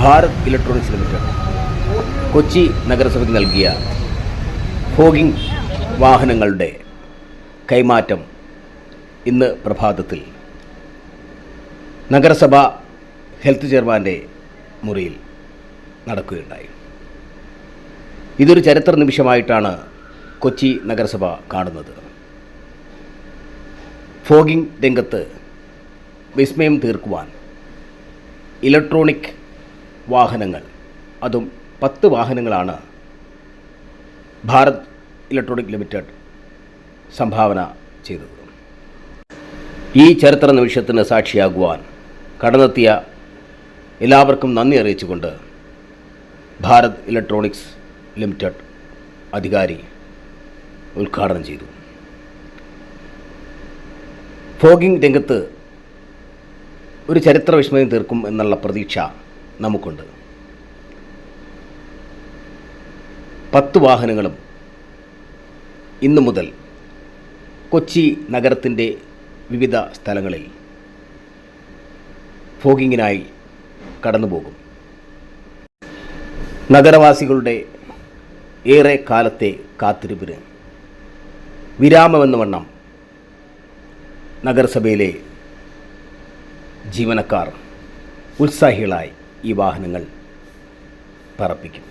Bharat electronics limited Kochi നഗരസഭയ്ക്ക് നൽകിയ fogging വാഹനങ്ങളുടെ കൈമാറ്റം ഇന്ന് പ്രഭാതത്തിൽ. നഗരസഭ ഹെൽത്ത് ചെയർമാന്റെ മുറിയിൽ നടക്കുകയുണ്ടായി. ഇതൊരു ചരിത്ര നിമിഷമായിട്ടാണ് കൊച്ചി നഗരസഭ കാണുന്നത്. ഫോഗിംഗ് രംഗത്ത് വിസ്മയം തീർക്കുവാൻ ഇലക്ട്രോണിക് വാഹനങ്ങൾ. അതും പത്ത് വാഹനങ്ങളാണ് ഭാരത് ഇലക്ട്രോണിക് ലിമിറ്റഡ് സംഭാവന ചെയ്തത്. ഈ ചരിത്ര നിമിഷത്തിന് സാക്ഷിയാകുവാൻ കടന്നെത്തിയ എല്ലാവർക്കും നന്ദി അറിയിച്ചുകൊണ്ട് ഭാരത് ഇലക്ട്രോണിക്സ് ലിമിറ്റഡ് അധികാരി ഉദ്ഘാടനം ചെയ്തു. ഫോഗിംഗ് രംഗത്ത് ഒരു ചരിത്ര വിസ്മയം തീർക്കും എന്നുള്ള പ്രതീക്ഷ നമുക്കുണ്ട്. പത്ത് വാഹനങ്ങളും ഇന്നു മുതൽ കൊച്ചി നഗരത്തിന്റെ വിവിധ സ്ഥലങ്ങളിൽ ഫോഗിങ്ങിനായി കടന്നുപോകും. നഗരവാസികളുടെ ഏറെ കാലത്തെ കാത്തിരിപ്പിന് വിരാമമെന്ന വണ്ണം നഗരസഭയിലെ ജീവനക്കാർ ഉത്സാഹികളായി ഈ വാഹനങ്ങൾ പറപ്പിക്കും.